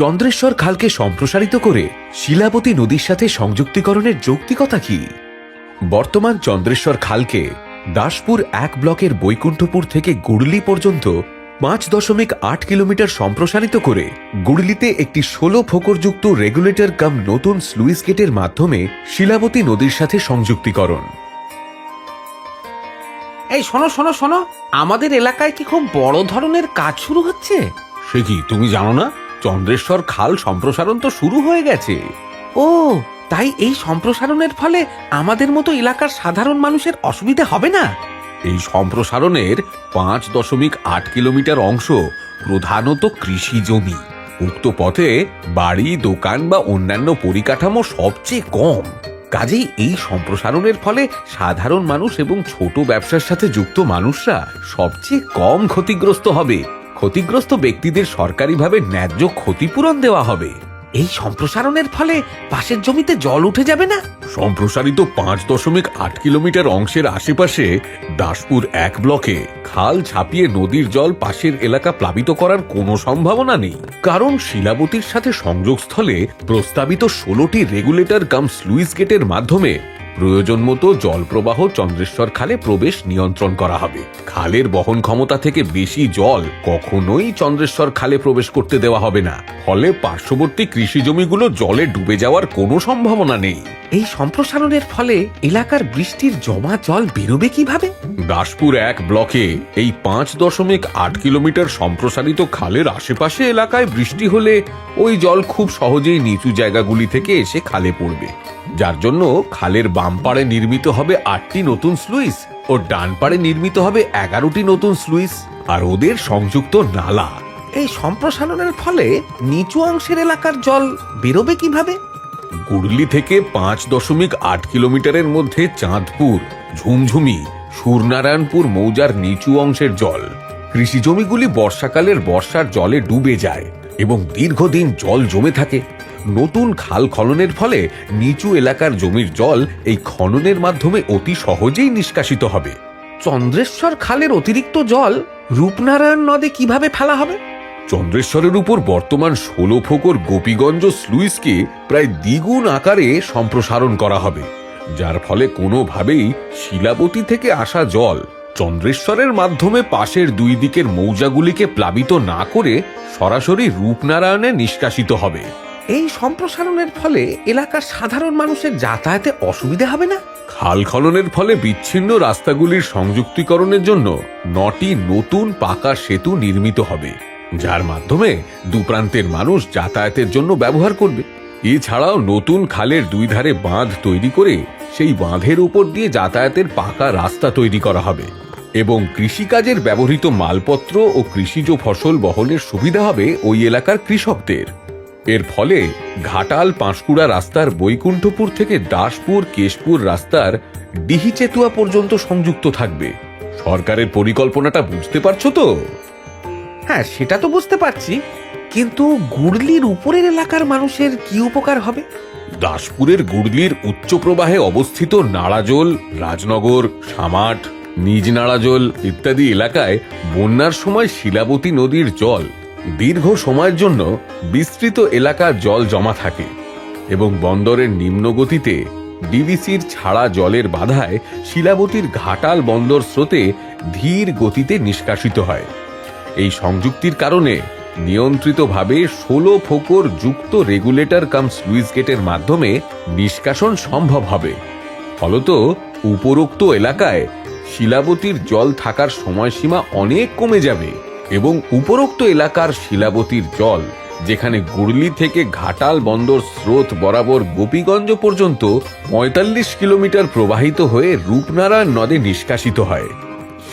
চন্দ্রেশ্বর খালকে সম্প্রসারিত করে শিলাবতী নদীর সাথে সংযুক্তিকরণের যৌক্তিকতা কি? বর্তমান চন্দ্রেশ্বর খালকে দাসপুর এক ব্লকের বৈকুণ্ঠপুর থেকে গুড়লি পর্যন্ত পাঁচ দশমিক আট কিলোমিটার সম্প্রসারিত করে গুড়লিতে একটি ষোলো ফোকরযুক্ত রেগুলেটর কাম নতুন স্লুইস গেটের মাধ্যমে শিলাবতী নদীর সাথে সংযুক্তিকরণ। এই শোনো শোনো শোনো আমাদের এলাকায় কি খুব বড় ধরনের কাজ শুরু হচ্ছে? সে কি তুমি জানো না? চন্দ্রেশ্বর খাল সম্প্রসারণ তো শুরু হয়ে গেছে। ও তাই এই সম্প্রসারণের ফলে আমাদের মতো এলাকার সাধারণ মানুষের অসুবিধা হবে না? এই সম্প্রসারণের পাঁচ দশমিক আট কিলোমিটার অংশ প্রধানত কৃষি জমি। উক্ত পথে বাড়ি দোকান বা অন্যান্য পরিকাঠামো সবচেয়ে কম। কাজেই এই সম্প্রসারণের ফলে সাধারণ মানুষ এবং ছোট ব্যবসার সাথে যুক্ত মানুষরা সবচেয়ে কম ক্ষতিগ্রস্ত হবে। ক্ষতিগ্রস্ত ব্যক্তিদের সরকারিভাবে ন্যায্য ক্ষতিপূরণ দেওয়া হবে। এই সম্প্রসারণের ফলে পাশের জমিতে জল উঠে যাবে না? সম্প্রসারিত পাঁচ দশমিক আট কিলোমিটার অংশের আশেপাশে দাসপুর এক ব্লকে খাল ছাপিয়ে নদীর জল পাশের এলাকা প্লাবিত করার কোনো সম্ভাবনা নেই। কারণ শিলাবতীর সাথে সংযোগস্থলে প্রস্তাবিত ষোলোটি রেগুলেটর কাম স্লুইস গেটের মাধ্যমে প্রয়োজন মতো জল প্রবাহ চন্দ্রেশ্বর খালে প্রবেশ নিয়ন্ত্রণ করা হবে। খালের বহন ক্ষমতা থেকে বেশি জল কখনোই চন্দ্রেশ্বর খালে প্রবেশ করতে দেওয়া হবে না। ফলে পার্শ্ববর্তী কৃষি জমিগুলো জলে ডুবে যাওয়ার কোনো সম্ভাবনা নেই। এই সম্প্রসারণের ফলে এলাকার বৃষ্টির জমা জল বেরোবে কীভাবে? দাসপুর এক ব্লকে এই পাঁচ দশমিক আট কিলোমিটার সম্প্রসারিত খালের আশেপাশে এলাকায় বৃষ্টি হলে ওই জল খুব সহজেই নিচু জায়গাগুলি থেকে এসে খালে পড়বে। যার জন্য খালের বাম পাড়ে নির্মিত হবে আটটি নতুন স্লুইস ও ডান পাড়ে নির্মিত হবে এগারোটি নতুন স্লুইস আর ওদের সংযুক্ত নালা, এই সম্প্রসারণের ফলে নিচু অংশের এলাকার জল বেরোবে কীভাবে? গুড়লি থেকে পাঁচ দশমিক আট কিলোমিটারের মধ্যে চাঁদপুর, ঝুমঝুমি, সুরনারায়ণপুর মৌজার নিচু অংশের জল। কৃষি জমিগুলি বর্ষাকালের বর্ষার জলে ডুবে যায় এবং দীর্ঘদিন জল জমে থাকে। নতুন খাল খননের ফলে নিচু এলাকার জমির জল এই খননের মাধ্যমে অতি সহজেই নিষ্কাশিত হবে। চন্দ্রেশ্বর খালের অতিরিক্ত জল রূপনারায়ণ নদে কীভাবে ফেলা হবে? চন্দ্রেশ্বরের উপর বর্তমান ষোলো ফোকর গোপীগঞ্জ স্লুইসকে প্রায় দ্বিগুণ আকারে সম্প্রসারণ করা হবে যার ফলে কোনোভাবেই শিলাবতী থেকে আসা জল চন্দ্রেশ্বরের মাধ্যমে পাশের দুই দিকের মৌজাগুলিকে প্লাবিত না করে সরাসরি রূপনারায়ণে নিষ্কাশিত হবে। এই সম্প্রসারণের ফলে এলাকার সাধারণ মানুষের যাতায়াতে অসুবিধা হবে না? খাল খননের ফলে বিচ্ছিন্ন রাস্তাগুলির সংযুক্তিকরণের জন্য নটি নতুন পাকা সেতু নির্মিত হবে, যার মাধ্যমে দুপ্রান্তের মানুষ যাতায়াতের জন্য ব্যবহার করবে। এছাড়াও নতুন খালের দুই ধারে বাঁধ তৈরি করে সেই বাঁধের উপর দিয়ে যাতায়াতের পাকা রাস্তা তৈরি করা হবে এবং কৃষিকাজের ব্যবহৃত মালপত্র ও কৃষিজ ফসল বহনের সুবিধা হবে ওই এলাকার কৃষকদের। এর ফলে ঘাটাল পাঁশকুড়া রাস্তার বৈকুণ্ঠপুর থেকে দাসপুর কেশপুর রাস্তার ডিহিচেতুয়া পর্যন্ত সংযুক্ত থাকবে। সরকারের পরিকল্পনাটা বুঝতে পারছ তো? হ্যাঁ সেটা তো বুঝতে পারছি। কিন্তু গুড়লির উপরের এলাকার মানুষের কি উপকার হবে? দাসপুরের গুড়লির উচ্চ প্রবাহে অবস্থিত নাড়াজোল রাজনগর সামাট নিজ নাড়াজোল ইত্যাদি এলাকায় বন্যার সময় শিলাবতী নদীর জল দীর্ঘ সময়ের জন্য বিস্তৃত এলাকার জল জমা থাকে এবং বন্দরের নিম্ন গতিতে ডিভিসির ছাড়া জলের বাধায় শিলাবতীর ঘাটাল বন্দর স্রোতে ধীর গতিতে নিষ্কাশিত হয়। এই সংযুক্তির কারণে নিয়ন্ত্রিতভাবে ষোলো ফোকর যুক্ত রেগুলেটর কাম স্লুইস গেটের মাধ্যমে নিষ্কাশন সম্ভব হবে। ফলত উপরোক্ত এলাকায় শিলাবতীর জল থাকার সময়সীমা অনেক কমে যাবে। এবং উপরোক্ত এলাকার শিলাবতীর জল, যেখানে গুড়লি থেকে ঘাটাল বন্দর স্রোত বরাবর গোপীগঞ্জ পর্যন্ত পঁয়তাল্লিশ কিলোমিটার প্রবাহিত হয়ে রূপনারায়ণ নদে নিষ্কাশিত হয়।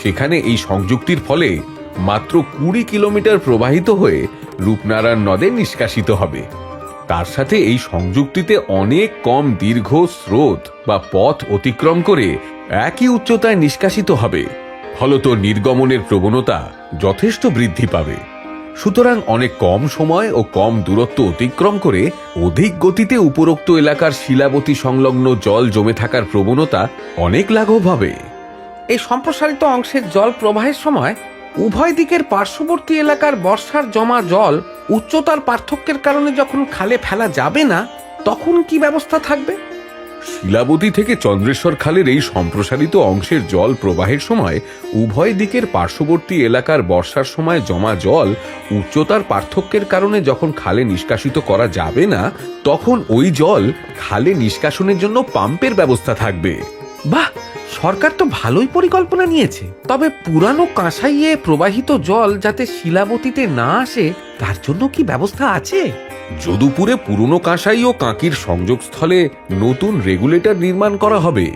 সেখানে এই সংযুক্তির ফলে মাত্র কুড়ি কিলোমিটার প্রবাহিত হয়ে রূপনারায়ণ নদে নিষ্কাশিত হবে। তার সাথে এই সংযুক্তিতে অনেক কম দীর্ঘ স্রোত বা পথ অতিক্রম করে একই উচ্চতায় নিষ্কাশিত হবে। ফলত নির্গমনের প্রবণতা যথেষ্ট বৃদ্ধি পাবে। সুতরাং অনেক কম সময় ও কম দূরত্ব অতিক্রম করে অধিক গতিতে উপরোক্ত এলাকার শিলাবতী সংলগ্ন জল জমে থাকার প্রবণতা অনেক লাঘব হবে। এই সম্প্রসারিত অংশের জল প্রবাহের সময় উভয় দিকের পার্শ্ববর্তী এলাকার বর্ষার জমা জল উচ্চতার পার্থক্যের কারণে যখন খালে ফেলা যাবে না, তখন কি ব্যবস্থা থাকবে? শিলাবতী থেকে চন্দ্রেশ্বর খালের এই সম্প্রসারিত অংশের জল প্রবাহের সময় উভয় দিকের পার্শ্ববর্তী এলাকার বর্ষার সময় জমা জল উচ্চতার পার্থক্যের কারণে যখন খালে নিষ্কাশিত করা যাবে না, তখন ওই জল খালে নিষ্কাশনের জন্য পাম্পের ব্যবস্থা থাকবে। বাহ! সরকার তো ভালোই পরিকল্পনা নিয়েছে। তবে পুরানো কাঁসাইয়ে প্রবাহিত জল যাতে শিলাবতীতে না আসে, তার জন্য কি ব্যবস্থা আছে? যদুপুরে পুরনো কাঁসাই ও কাঁকির সংযোগস্থলে নতুন রেগুলেটর নির্মাণ করা হবে।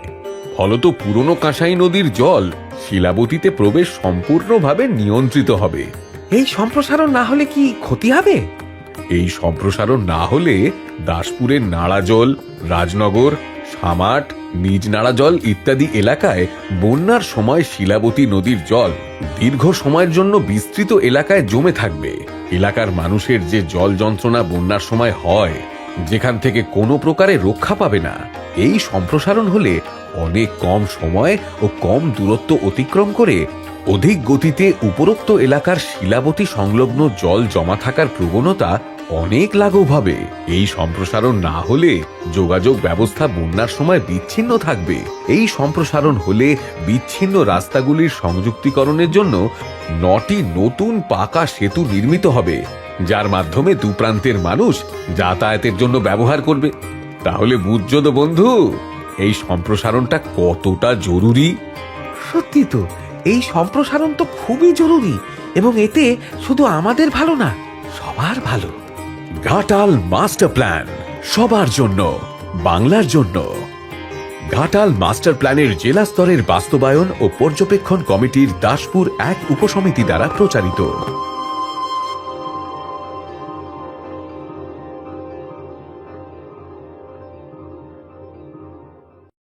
ফলত পুরনো কাঁসাই নদীর জল শিলাবতীতে প্রবেশ সম্পূর্ণভাবে নিয়ন্ত্রিত হবে। এই সম্প্রসারণ না হলে কি ক্ষতি হবে? এই সম্প্রসারণ না হলে দাসপুরের নাড়াজল রাজনগর সামাট নিজ নাড়াজল ইত্যাদি এলাকায় বন্যার সময় শিলাবতী নদীর জল দীর্ঘ সময়ের জন্য বিস্তৃত এলাকায় জমে থাকবে। এলাকার মানুষের যে জল যন্ত্রণা বন্যার সময় হয়, যেখান থেকে কোনো প্রকারে রক্ষা পাবে না, এই সম্প্রসারণ হলে অনেক কম সময় ও কম দূরত্ব অতিক্রম করে অধিক গতিতে উপরোক্ত এলাকার শিলাবতী সংলগ্ন জল জমা থাকার প্রবণতা অনেক লাঘব হবে। এই সম্প্রসারণ না হলে যোগাযোগ ব্যবস্থা বন্যার সময় বিচ্ছিন্ন থাকবে। এই সম্প্রসারণ হলে বিচ্ছিন্ন রাস্তাগুলির সংযুক্তিকরণের জন্য নটি নতুন পাকা সেতু নির্মিত হবে যার মাধ্যমে দু প্রান্তের মানুষ যাতায়াতের জন্য ব্যবহার করবে। তাহলে বুঝছ তো বন্ধু এই সম্প্রসারণটা কতটা জরুরি? সত্যি তো এই সম্প্রসারণ তো খুবই জরুরি এবং এতে শুধু আমাদের ভালো না সবার ভালো। ঘাটাল মাস্টার প্ল্যান সবার জন্য বাংলার জন্য। ঘাটাল মাস্টার প্ল্যানের জেলা স্তরের বাস্তবায়ন ও পর্যবেক্ষণ কমিটির দাসপুর এক উপসমিতি দ্বারা প্রচারিত।